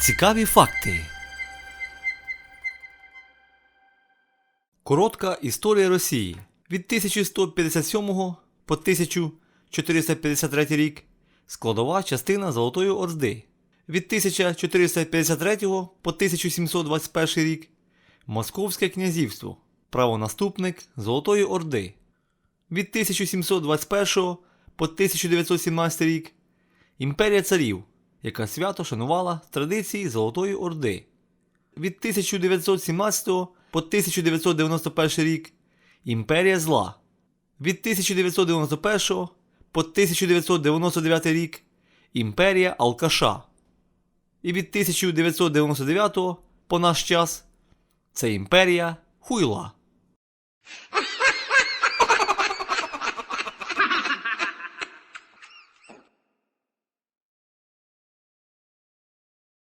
Цікаві факти. Коротка історія Росії від 1157 по 1453 рік. Складова частина Золотої Орди. Від 1453 по 1721 рік. Московське князівство. Правонаступник Золотої Орди. Від 1721 по 1917 рік. Імперія царів, яка свято шанувала традиції Золотої Орди. Від 1917 по 1991 рік Імперія зла. Від 1991 по 1999 рік Імперія Алкаша. І від 1999 по наш час це імперія Хуйла.